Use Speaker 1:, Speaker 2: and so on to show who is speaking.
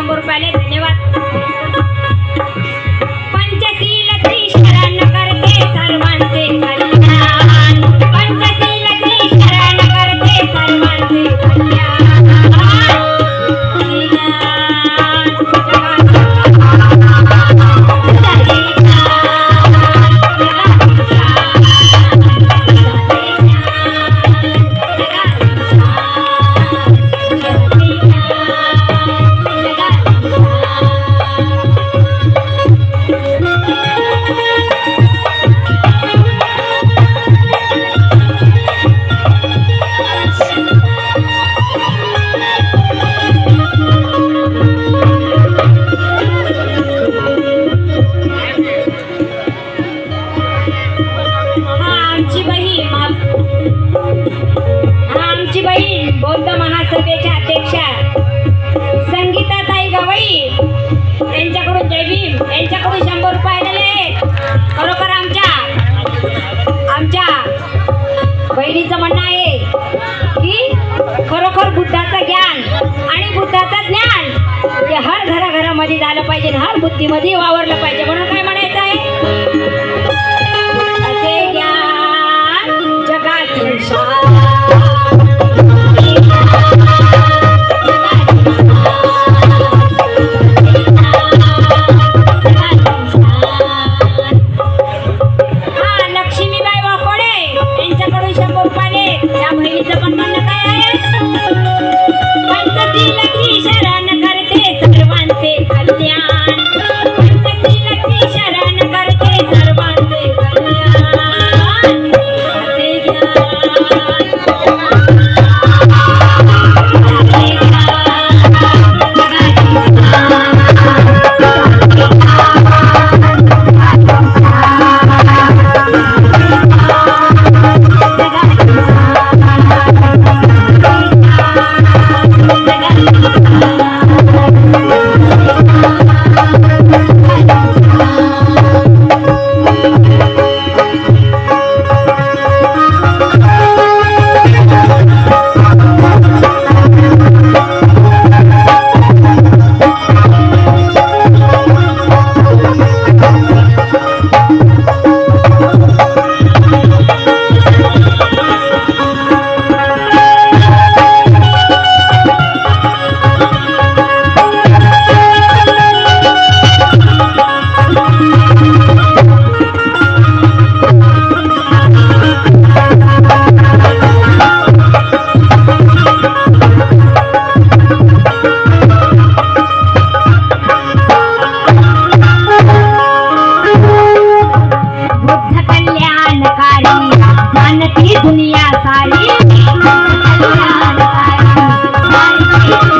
Speaker 1: शंभर रुपयाला धन्यवाद. बौद्ध महासभेच्या अध्यक्षा संगीताताई गवई यांच्याकडून जय भीम. यांच्याकडून शंभर रुपये आलेले आहेत. खरोखर आमच्या आमच्या बहिणीचं म्हणणं आहे की खरोखर बुद्धाचं ज्ञान आणि बुद्धाचं ज्ञान हे हर घराघरामध्ये झालं पाहिजे हर बुद्धीमध्ये वावरलं पाहिजे. म्हणून काय म्हणायचं आहे? असे ज्ञान बुद्ध मानती दुनिया सारी दुनिया सारी.